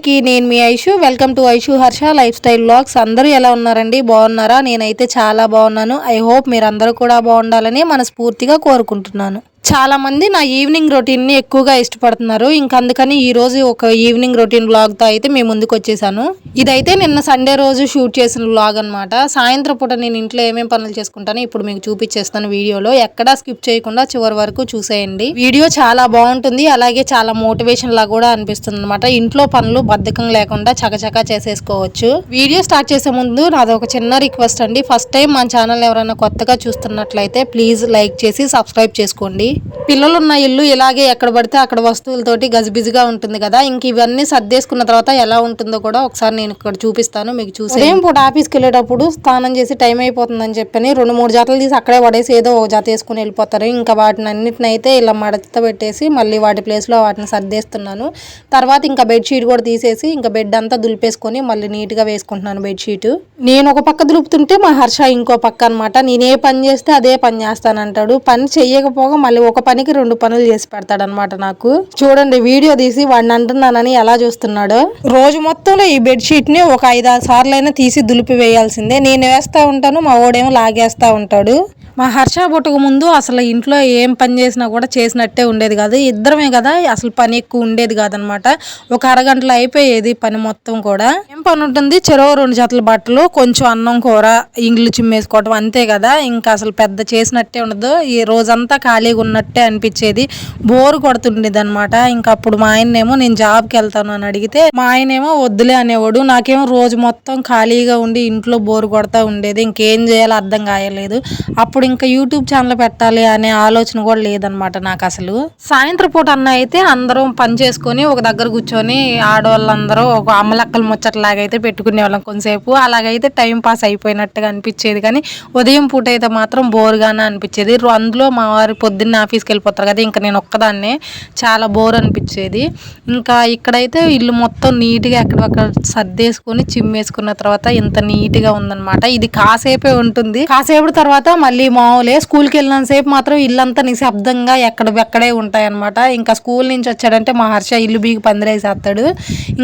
అందరికీ నేను మీ Aishu. Welcome to Aishu Harsha lifestyle blogs అందరూ ఎలా ఉన్నారండి? బాగున్నారా? నేనైతే చాలా బాగున్నాను. ఐ హోప్ మీరు అందరూ కూడా బాగుండాలని మనస్ఫూర్తిగా కోరుకుంటున్నాను. చాలామంది నా ఈవినింగ్ రొటీన్ని ఎక్కువగా ఇష్టపడుతున్నారు. ఇంకా అందుకని ఈరోజు ఒక ఈవినింగ్ రొటీన్ వ్లాగ్తో అయితే మేము ముందుకు వచ్చేసాను. ఇదైతే నిన్న సండే రోజు షూట్ చేసిన వ్లాగ్ అన్నమాట. సాయంత్రం పూట నేను ఇంట్లో ఏమేమి పనులు చేసుకుంటానో ఇప్పుడు మీకు చూపించేస్తాను వీడియోలో. ఎక్కడా స్కిప్ చేయకుండా చివరి వరకు చూసేయండి. వీడియో చాలా బాగుంటుంది. అలాగే చాలా మోటివేషన్ లా కూడా అనిపిస్తుంది అనమాట ఇంట్లో పనులు బద్ధకం లేకుండా చకచకా చేసేసుకోవచ్చు. వీడియో స్టార్ట్ చేసే ముందు నాది ఒక చిన్న రిక్వెస్ట్ అండి. ఫస్ట్ టైం మన ఛానల్ ఎవరైనా కొత్తగా చూస్తున్నట్లయితే ప్లీజ్ లైక్ చేసి సబ్స్క్రైబ్ చేసుకోండి. పిల్లలు ఉన్న ఇల్లు ఇలాగే ఎక్కడ పడితే అక్కడ వస్తువులతోటి గజిబిజిగా ఉంటుంది కదా. ఇంక ఇవన్నీ సర్దేసుకున్న తర్వాత ఎలా ఉంటుందో కూడా ఒకసారి నేను ఇక్కడ చూపిస్తాను మీకు చూసి ఉదయం పూట ఆఫీస్కి వెళ్ళేటప్పుడు స్నానం చేసి టైం అయిపోతుందని చెప్పని రెండు మూడు జాతలు తీసి అక్కడే పడేసి ఏదో ఒక జాత వేసుకుని వెళ్ళిపోతారు. ఇంకా వాటిని అన్నిటిని అయితే ఇలా మడత పెట్టేసి మళ్ళీ వాటి ప్లేస్లో వాటిని సర్దేస్తున్నాను. తర్వాత ఇంకా బెడ్షీట్ కూడా తీసేసి ఇంకా బెడ్ అంతా దులిపేసుకొని మళ్ళీ నీట్గా వేసుకుంటున్నాను బెడ్షీట్ నేను ఒక పక్క దులుపుతుంటే మా హర్ష ఇంకో పక్క అనమాట నేనే పని చేస్తే అదే పని చేస్తానంటాడు. పని చెయ్యకపోగా మళ్ళీ ఒక పనికి రెండు పనులు చేసి పెడతాడు అనమాట నాకు. చూడండి వీడియో తీసి వాడిని అంటున్నానని ఎలా చూస్తున్నాడో? రోజు మొత్తంలో ఈ బెడ్షీట్ని ఒక ఐదారు సార్లైనా తీసి దులిపి వేయాల్సిందే. నేను వేస్తా ఉంటాను మా ఓడేమో లాగేస్తా ఉంటాడు. మా హర్ష పుట్టక ముందు అసలు ఇంట్లో ఏం పని చేసినా కూడా చేసినట్టే ఉండేది కాదు. ఇద్దరమే కదా అసలు పని ఎక్కువ ఉండేది కాదనమాట. ఒక అరగంటలో అయిపోయేది పని మొత్తం కూడా. ఏం పని ఉంటుంది? చెరవ రెండు జతల బట్టలు కొంచెం అన్నం కూర ఇంగ్లు చిమ్మేసుకోవటం అంతే కదా. ఇంకా అసలు పెద్ద చేసినట్టే ఉండదు. ఈ రోజంతా ఖాళీగా ఉన్నట్టే అనిపించేది. బోరు కొడుతుండేది అనమాట ఇంకా అప్పుడు మా ఆయనేమో నేను జాబ్కి వెళ్తాను అని అడిగితే మా ఆయనేమో వద్దులే అనేవాడు. నాకేమో రోజు మొత్తం ఖాళీగా ఉండి ఇంట్లో బోరు కొడతా ఉండేది. ఇంకేం చేయాలో అర్థం కాయలేదు. అప్పుడు ఇంకా యూట్యూబ్ ఛానల్ పెట్టాలి అనే ఆలోచన కూడా లేదనమాట నాకు అసలు. సాయంత్రం పూట అన్న అయితే అందరం పని చేసుకొని ఒక దగ్గర కూర్చొని ఆడవాళ్ళందరూ ఒక అమ్మలక్కల ముచ్చట్లాగా అయితే పెట్టుకునే వాళ్ళం కొంతసేపు. అలాగైతే టైం పాస్ అయిపోయినట్టుగా అనిపించేది కానీ ఉదయం పూట అయితే మాత్రం బోర్గానే అనిపించేది. రో- అందులో మా వారు పొద్దున్న ఆఫీస్కి వెళ్ళిపోతారు కదా ఇంకా నేను ఒక్కదాన్నే. చాలా బోర్ అనిపించేది. ఇంకా ఇక్కడైతే ఇల్లు మొత్తం నీట్గా ఎక్కడొక్కడ సర్దేసుకొని చిమ్మేసుకున్న తర్వాత ఇంత నీట్గా ఉందన్నమాట. ఇది కాసేపే ఉంటుంది. కాసేపు తర్వాత మళ్ళీ మామూలే. స్కూల్కి వెళ్ళిన సేపు మాత్రం ఇల్లంతా నిశ్శబ్దంగా ఎక్కడ ఎక్కడే ఉంటాయన్నమాట. ఇంకా స్కూల్ నుంచి వచ్చాడంటే మా హర్ష ఇల్లు బీగి పందిరేసేస్తాడు.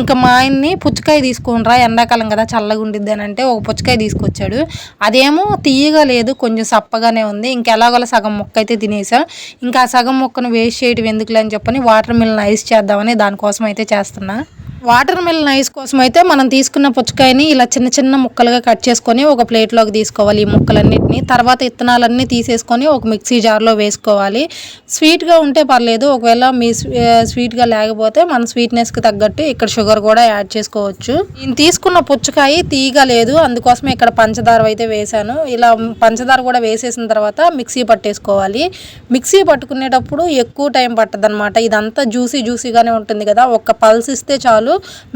ఇంకా మా ఆయన్ని పుచ్చకాయ తీసుకునిరా ఎండాకాలం కదా చల్లగా ఉండిద్ది అని అంటే ఒక పుచ్చకాయ తీసుకొచ్చాడు. అదేమో తీయగా లేదు కొంచెం సప్పగానే ఉంది. ఇంకా ఎలాగోలా సగం మొక్క అయితే తినేసాం. ఇంకా ఆ సగం మొక్కను వేస్ట్ చేయడం ఎందుకులే అని చెప్పని వాటర్ మిల్ని ఐస్ చేద్దామని దానికోసం అయితే చేస్తున్నా. వాటర్ మిలన్ ఐస్ కోసం అయితే మనం తీసుకున్న పుచ్చకాయని ఇలా చిన్న చిన్న ముక్కలుగా కట్ చేసుకొని ఒక ప్లేట్లోకి తీసుకోవాలి ఈ ముక్కలన్నిటిని. తర్వాత ఇత్తనాలన్నీ తీసేసుకొని ఒక మిక్సీ జార్లో వేసుకోవాలి. స్వీట్గా ఉంటే పర్లేదు ఒకవేళ మీ స్వీ- స్వీట్గా లేకపోతే మన స్వీట్నెస్కి తగ్గట్టు ఇక్కడ షుగర్ కూడా యాడ్ చేసుకోవచ్చు. నేను తీసుకున్న పుచ్చకాయ తీగ లేదు అందుకోసమే ఇక్కడ పంచదార అయితే వేసాను ఇలా పంచదార కూడా వేసేసిన తర్వాత మిక్సీ పట్టేసుకోవాలి. మిక్సీ పట్టుకునేటప్పుడు ఎక్కువ టైం పట్టదనమాట ఇదంతా జ్యూసీ జ్యూసీగానే ఉంటుంది కదా ఒక్క పల్స్ ఇస్తే చాలు.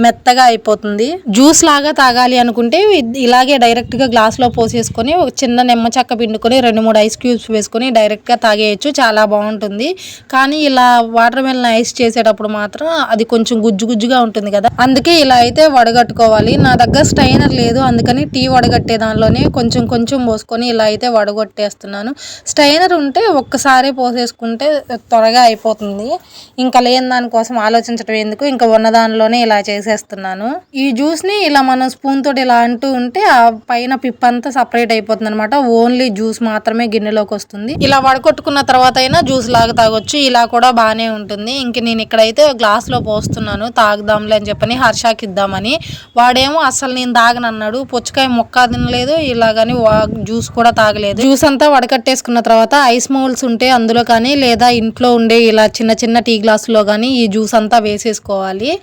మెత్తగా అయిపోతుంది. జ్యూస్ లాగా తాగాలి అనుకుంటే ఇలాగే డైరెక్ట్గా గ్లాస్లో పోసేసుకొని ఒక చిన్న నిమ్మ చెక్క పిండుకొని రెండు మూడు ఐస్ క్యూబ్స్ వేసుకొని డైరెక్ట్గా తాగేయచ్చు. చాలా బాగుంటుంది. కానీ ఇలా వాటర్ మెలన్ ఐస్ చేసేటప్పుడు మాత్రం అది కొంచెం గుజ్జు గుజ్జుగా ఉంటుంది కదా. అందుకే ఇలా అయితే వడగట్టుకోవాలి. నా దగ్గర స్టైనర్ లేదు. అందుకని టీ వడగట్టే దానిలోనే కొంచెం కొంచెం పోసుకొని ఇలా అయితే వడగొట్టేస్తున్నాను. స్టైనర్ ఉంటే ఒక్కసారే పోసేసుకుంటే త్వరగా అయిపోతుంది. ఇంకా లేని దానికోసం ఆలోచించడం ఎందుకు? ఇంకా ఉన్న దానిలోనే ఇలా చేసేస్తున్నాను. ఈ జ్యూస్ని ఇలా మనం స్పూన్ తోటి ఇలా అంటూ ఉంటే ఆ పైన పిప్ అంతా సపరేట్ అయిపోతుంది అనమాట ఓన్లీ జ్యూస్ మాత్రమే గిన్నెలోకి వస్తుంది. ఇలా వడకొట్టుకున్న తర్వాత అయినా జ్యూస్ లాగా తాగొచ్చు. ఇలా కూడా బాగానే ఉంటుంది. ఇంక నేను ఇక్కడైతే గ్లాస్లో పోస్తున్నాను. తాగుదాంలే అని చెప్పని హర్షాకి ఇద్దామని. వాడేమో అసలు నేను తాగనన్నాడు. పుచ్చకాయ మొక్క తినలేదు. ఇలాగని వా- జ్యూస్ కూడా తాగలేదు. జ్యూస్ అంతా వడకట్టేసుకున్న తర్వాత ఐస్ మౌల్స్ ఉంటే అందులో కానీ లేదా ఇంట్లో ఉండే ఇలా చిన్న చిన్న టీ గ్లాసులో కానీ ఈ జ్యూస్ అంతా వేసేసుకోవాలి.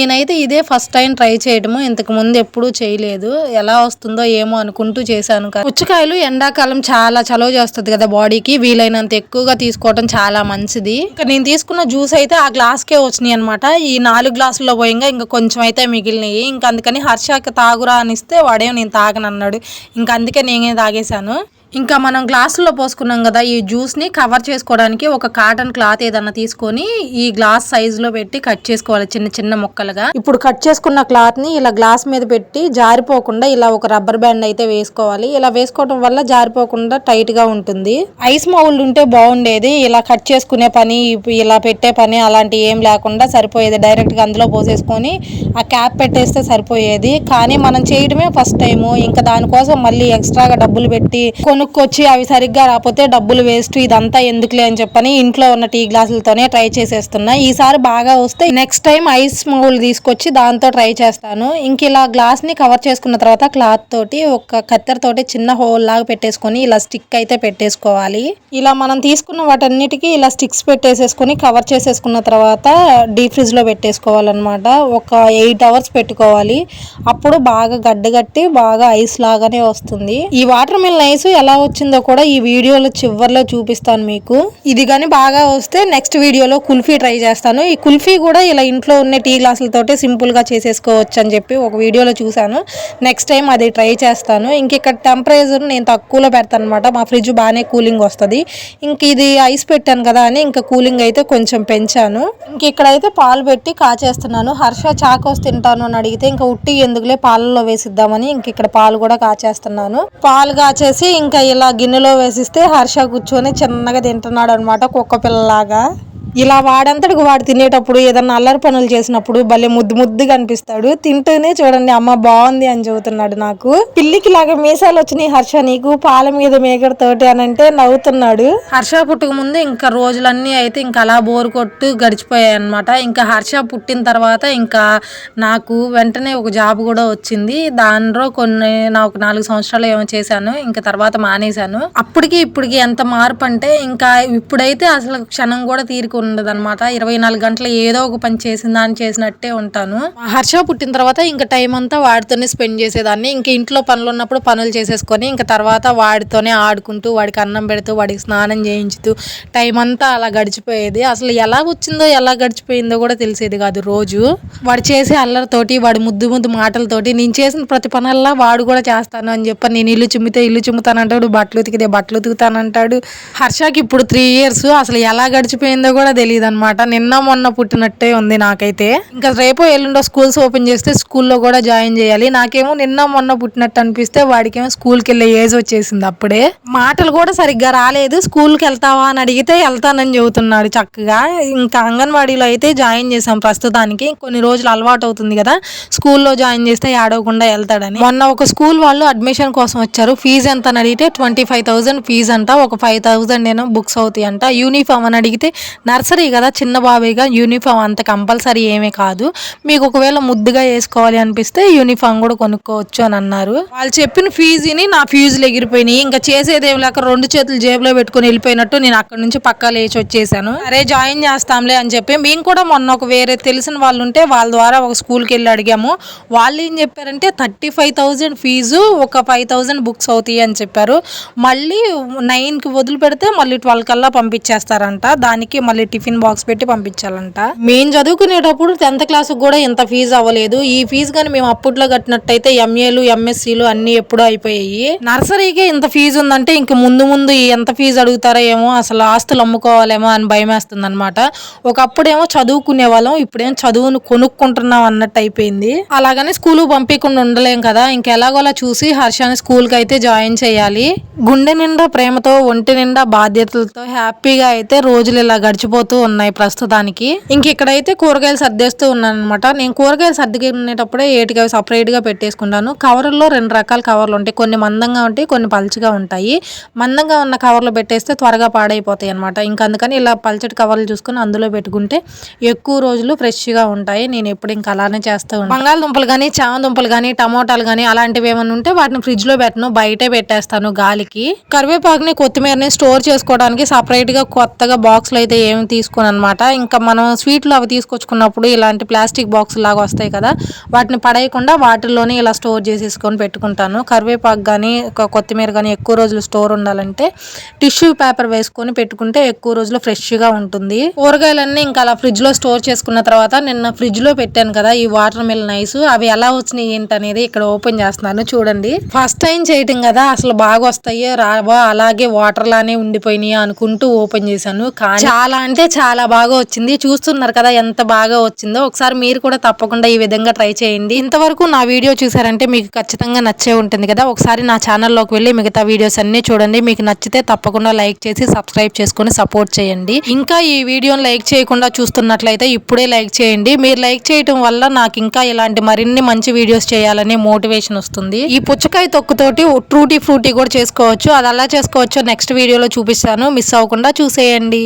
నేనైతే ఇదే ఫస్ట్ టైం ట్రై చేయడము ఇంతకు ముందు ఎప్పుడూ చేయలేదు. ఎలా వస్తుందో ఏమో అనుకుంటూ చేశాను కానీ పుచ్చకాయలు ఎండాకాలం చాలా చలవ చేస్తుంది కదా బాడీకి. వీలైనంత ఎక్కువగా తీసుకోవడం చాలా మంచిది. ఇంకా నేను తీసుకున్న జ్యూస్ అయితే ఆ గ్లాస్కే వచ్చినాయి అనమాట ఈ నాలుగు గ్లాసుల్లో పోయింగా ఇంకా కొంచెం అయితే మిగిలినాయి. ఇంకా అందుకని హర్షాకి తాగురా అనిస్తే వాడేమో నేను తాగనన్నాడు. ఇంకా అందుకే నేనే తాగేశాను. ఇంకా మనం గ్లాసుల్లో పోసుకున్నాం కదా ఈ జ్యూస్ని కవర్ చేసుకోవడానికి ఒక కాటన్ క్లాత్ ఏదన్నా తీసుకొని ఈ గ్లాస్ సైజులో పెట్టి కట్ చేసుకోవాలి చిన్న చిన్న ముక్కలుగా. ఇప్పుడు కట్ చేసుకున్న క్లాత్ని ఇలా గ్లాస్ మీద పెట్టి జారిపోకుండా ఇలా ఒక రబ్బర్ బ్యాండ్ అయితే వేసుకోవాలి. ఇలా వేసుకోవడం వల్ల జారిపోకుండా టైట్గా ఉంటుంది. ఐస్ మౌల్డ్ ఉంటే బాగుండేది. ఇలా కట్ చేసుకునే పని ఇలా పెట్టే పని అలాంటి ఏం లేకుండా సరిపోయేది. డైరెక్ట్గా అందులో పోసేసుకొని ఆ క్యాప్ పెట్టేస్తే సరిపోయేది. కానీ మనం చేయడమే ఫస్ట్ టైం ఇంకా దానికోసం మళ్ళీ ఎక్స్ట్రాగా డబ్బులు పెట్టి కొనుక్కొచ్చి అవి సరిగ్గా రాకపోతే డబ్బులు వేస్ట్ ఇదంతా ఎందుకులే అని చెప్పని ఇంట్లో ఉన్న టీ గ్లాసులతోనే ట్రై చేసేస్తున్నా. ఈసారి బాగా వస్తే నెక్స్ట్ టైం ఐస్ మౌల్ తీసుకొచ్చి దాంతో ట్రై చేస్తాను. ఇంక ఇలా గ్లాస్ని కవర్ చేసుకున్న తర్వాత క్లాత్ తోటి ఒక కత్తెర తోటి చిన్న హోల్ లాగా పెట్టేసుకొని ఇలా స్టిక్ అయితే పెట్టేసుకోవాలి. ఇలా మనం తీసుకున్న వాటన్నిటికీ ఇలా స్టిక్స్ పెట్టేసేసుకొని కవర్ చేసేసుకున్న తర్వాత డీప్ ఫ్రిడ్జ్లో పెట్టేసుకోవాలన్నమాట. ఒక ఎయిట్ అవర్స్ పెట్టుకోవాలి. అప్పుడు బాగా గడ్డగట్టి బాగా ఐస్ లాగానే వస్తుంది. ఈ వాటర్ మిల్ ఐస్ ఎలా వచ్చిందో కూడా ఈ వీడియోలో చివర్లో చూపిస్తాను మీకు. ఇది కానీ బాగా వస్తే నెక్స్ట్ వీడియోలో కుల్ఫీ ట్రై చేస్తాను. ఈ కుల్ఫీ కూడా ఇలా ఇంట్లో ఉన్న టీ గ్లాసులతోటి సింపుల్గా చేసేసుకోవచ్చు అని చెప్పి ఒక వీడియోలో చూశాను. నెక్స్ట్ టైం అది ట్రై చేస్తాను. ఇంక ఇక్కడ టెంపరేచర్ నేను తక్కువలో పెడతాను అనమాట మా ఫ్రిడ్జ్ బాగానే కూలింగ్ వస్తుంది. ఇంక ఇది ఐస్ పెట్టాను కదా అని ఇంకా కూలింగ్ అయితే కొంచెం పెంచాను. ఇంక ఇక్కడైతే పాలు పెట్టి కాచేస్తున్నాను. హర్ష చాకోస్ తింటాను అని అడిగితే ఇంకా ఉట్టి ఎందుకులే పాలలో వేసిద్దామని ఇంక ఇక్కడ పాలు కూడా కాచేస్తున్నాను. పాలు కాచేసి ఇంకా ఇలా గిన్నెలో వేసిస్తే హర్ష కూర్చొని చిన్నగా తింటున్నాడు అనమాట కుక్క పిల్లలాగా. ఇలా వాడంతటికి వాడు తినేటప్పుడు ఏదన్నా అల్లరి పనులు చేసినప్పుడు భలే ముద్దు ముద్దుగా అనిపిస్తాడు. తింటూనే చూడండి అమ్మ బాగుంది అని చెబుతున్నాడు నాకు. పిల్లికి లాగా మీసాలు వచ్చినాయి హర్ష నీకు పాల మీద మేకడతోటి అని అంటే నవ్వుతున్నాడు. హర్ష పుట్టుక ముందు ఇంకా రోజులన్నీ అయితే ఇంకా అలా బోరు కొట్టు గడిచిపోయాయి అనమాట ఇంకా హర్ష పుట్టిన తర్వాత ఇంకా నాకు వెంటనే ఒక జాబ్ కూడా వచ్చింది. దానిలో కొన్ని నా ఒక నాలుగు సంవత్సరాలు ఏమో చేశాను. ఇంకా తర్వాత మానేశాను. అప్పటికి ఇప్పటికి ఎంత మార్పు అంటే ఇంకా ఇప్పుడైతే అసలు క్షణం కూడా తీరుకో ఉండదు అనమాట ఇరవై నాలుగు గంటలు ఏదో ఒక పని చేసిన దాన్ని చేసినట్టే ఉంటాను. హర్ష పుట్టిన తర్వాత ఇంకా టైం అంతా వాడితోనే స్పెండ్ చేసేదాన్ని. ఇంకా ఇంట్లో పనులు ఉన్నప్పుడు పనులు చేసేసుకొని ఇంకా తర్వాత వాడితోనే ఆడుకుంటూ వాడికి అన్నం పెడుతూ వాడికి స్నానం చేయించుతూ టైం అంతా అలా గడిచిపోయేది. అసలు ఎలా వచ్చిందో ఎలా గడిచిపోయిందో కూడా తెలిసేది కాదు రోజు. వాడు చేసే అల్లరితోటి వాడి ముద్దు ముద్దు మాటలతోటి నేను చేసిన ప్రతి పనల్లా వాడు కూడా చేస్తాను అని చెప్పి నేను ఇల్లు చిమ్మితే ఇల్లు చిమ్ముతానంటాడు బట్టలు ఉతికితే బట్టలు ఉతుకుతానంటాడు. హర్షకి ఇప్పుడు త్రీ ఇయర్స్ అసలు ఎలా గడిచిపోయిందో కూడా తెలియదు అనమాట నిన్న మొన్న పుట్టినట్టే ఉంది నాకైతే. ఇంకా రేపు ఎల్లుండో స్కూల్స్ ఓపెన్ చేస్తే స్కూల్లో కూడా జాయిన్ చేయాలి. నాకేమో నిన్న మొన్న పుట్టినట్టు అనిపిస్తే వాడికేమో స్కూల్కి వెళ్ళే ఏజ్ వచ్చేసింది అప్పుడే. మాటలు కూడా సరిగ్గా రాలేదు. స్కూల్కి వెళ్తావా అని అడిగితే వెళ్తానని చెబుతున్నాడు చక్కగా. ఇంకా అంగన్వాడీలో అయితే జాయిన్ చేసాం ప్రస్తుతానికి. కొన్ని రోజులు అలవాటు అవుతుంది కదా. స్కూల్లో జాయిన్ చేస్తే ఆడవకుండా వెళ్తాడని. మొన్న ఒక స్కూల్ వాళ్ళు అడ్మిషన్ కోసం వచ్చారు. ఫీజు ఎంత అని అడిగితే ట్వంటీ ఫైవ్ థౌసండ్ ఫీజు అంట. ఒక ఫైవ్ థౌసండ్ ఏమో బుక్స్ అవుతాయి అంట యూనిఫామ్ అని అడిగితే నర్సరీ కదా చిన్న బాబేగా యూనిఫామ్ అంత కంపల్సరీ ఏమీ కాదు. మీకు ఒకవేళ ముద్దుగా వేసుకోవాలి అనిపిస్తే యూనిఫామ్ కూడా కొనుక్కోవచ్చు అని అన్నారు. వాళ్ళు చెప్పిన ఫీజుని నా ఫీజులు ఎగిరిపోయినాయి. ఇంకా చేసేదేం లేక రెండు చేతులు జేబులో పెట్టుకుని వెళ్ళిపోయినట్టు నేను అక్కడ నుంచి పక్కా లేచి వచ్చేసాను. అరే జాయిన్ చేస్తాంలే అని చెప్పి మేము కూడా మొన్న ఒక వేరే తెలిసిన వాళ్ళు ఉంటే వాళ్ళ ద్వారా ఒక స్కూల్కి వెళ్ళి అడిగాము. వాళ్ళు ఏం చెప్పారంటే థర్టీ ఫైవ్ థౌజండ్ ఫీజు ఒక ఫైవ్ థౌజండ్ బుక్స్ అవుతాయి అని చెప్పారు. మళ్ళీ నైన్కి వదిలి పెడితే మళ్ళీ ట్వెల్వ్ కల్లా పంపించేస్తారంట. దానికి మళ్ళీ టిఫిన్ బాక్స్ పెట్టి పంపించాలంట. మేము చదువుకునేటప్పుడు టెన్త్ క్లాస్ కూడా ఇంత ఫీజు అవ్వలేదు. ఈ ఫీజు కానీ మేము అప్పట్లో కట్టినట్టయితే ఎంఏలు ఎంఎస్సీలు అన్ని ఎప్పుడూ అయిపోయాయి. నర్సరీకే ఇంత ఫీజు ఉందంటే ఇంక ముందు ముందు ఎంత ఫీజు అడుగుతారో ఏమో అసలు ఆస్తులు అమ్ముకోవాలేమో అని భయం వేస్తుంది అనమాట ఒకప్పుడేమో చదువుకునే వాళ్ళం ఇప్పుడేమో చదువును కొనుక్కుంటున్నాం అన్నట్టు అయిపోయింది. అలాగని స్కూల్ పంపించకుండా ఉండలేం కదా. ఇంకెలాగోలా చూసి హర్షాని స్కూల్కి అయితే జాయిన్ చేయాలి. గుండె నిండా ప్రేమతో ఒంటి నిండా బాధ్యతలతో హ్యాపీగా అయితే రోజులు ఇలా గడిచిపో పోతూ ఉన్నాయి ప్రస్తుతానికి. ఇంక ఇక్కడైతే కూరగాయలు సర్దేస్తూ ఉన్నాను అనమాట నేను కూరగాయలు సర్దుకునేటప్పుడే ఏటిగా అవి సపరేట్గా పెట్టేసుకుంటాను. కవర్లో రెండు రకాల కవర్లు ఉంటాయి. కొన్ని మందంగా ఉంటాయి కొన్ని పలుచగా ఉంటాయి. మందంగా ఉన్న కవర్లు పెట్టేస్తే త్వరగా పాడైపోతాయి అనమాట ఇంకా అందుకని ఇలా పల్చటి కవర్లు చూసుకొని అందులో పెట్టుకుంటే ఎక్కువ రోజులు ఫ్రెష్గా ఉంటాయి. నేను ఎప్పుడు ఇంకా అలానే చేస్తూ ఉంటాను బంగాళదుంపలు కానీ చామదుంపలు కానీ టమోటాలు కానీ అలాంటివి ఏమైనా ఉంటే వాటిని ఫ్రిడ్జ్లో పెట్టను. బయటే పెట్టేస్తాను గాలికి. కరివేపాకుని కొత్తిమీరని స్టోర్ చేసుకోవడానికి సపరేట్గా కొత్తగా బాక్స్లు అయితే ఏమి తీసుకోను అనమాట ఇంకా మనం స్వీట్లు అవి తీసుకొచ్చుకున్నప్పుడు ఇలాంటి ప్లాస్టిక్ బాక్స్ లాగా వస్తాయి కదా వాటిని పడేయకుండా వాటిల్లోనే ఇలా స్టోర్ చేసేసుకొని పెట్టుకుంటాను. కరివేపాకు కానీ కొత్తిమీర కానీ ఎక్కువ రోజులు స్టోర్ ఉండాలంటే టిష్యూ పేపర్ వేసుకొని పెట్టుకుంటే ఎక్కువ రోజులు ఫ్రెష్గా ఉంటుంది. కూరగాయలన్నీ ఇంకా అలా ఫ్రిడ్జ్లో స్టోర్ చేసుకున్న తర్వాత నిన్న ఫ్రిడ్జ్లో పెట్టాను కదా ఈ వాటర్ మిల్ ఐస్ అవి ఎలా వచ్చినాయి ఏంటి అనేది ఇక్కడ ఓపెన్ చేస్తున్నాను చూడండి. ఫస్ట్ టైం చేయటం కదా అసలు బాగా వస్తాయో రావో అలాగే వాటర్ లానే ఉండిపోయినాయి అనుకుంటూ ఓపెన్ చేశాను. కానీ చాలా అంటే చాలా బాగా వచ్చింది. చూస్తున్నారు కదా ఎంత బాగా వచ్చిందో. ఒకసారి మీరు కూడా తప్పకుండా ఈ విధంగా ట్రై చేయండి. ఇంతవరకు నా వీడియో చూసారంటే మీకు ఖచ్చితంగా నచ్చే ఉంటుంది కదా. ఒకసారి నా ఛానల్లోకి వెళ్ళి మిగతా వీడియోస్ అన్నీ చూడండి. మీకు నచ్చితే తప్పకుండా లైక్ చేసి సబ్స్క్రైబ్ చేసుకొని సపోర్ట్ చేయండి. ఇంకా ఈ వీడియోని లైక్ చేయకుండా చూస్తున్నట్లయితే ఇప్పుడే లైక్ చేయండి. మీరు లైక్ చేయటం వల్ల నాకు ఇంకా ఇలాంటి మరిన్ని మంచి వీడియోస్ చేయాలనే మోటివేషన్ వస్తుంది. ఈ పుచ్చకాయ తొక్కుతోటి ట్రూటీ ఫ్రూటీ కూడా చేసుకోవచ్చు. అది అలా చేసుకోవచ్చు నెక్స్ట్ వీడియోలో చూపిస్తాను. మిస్ అవ్వకుండా చూసేయండి.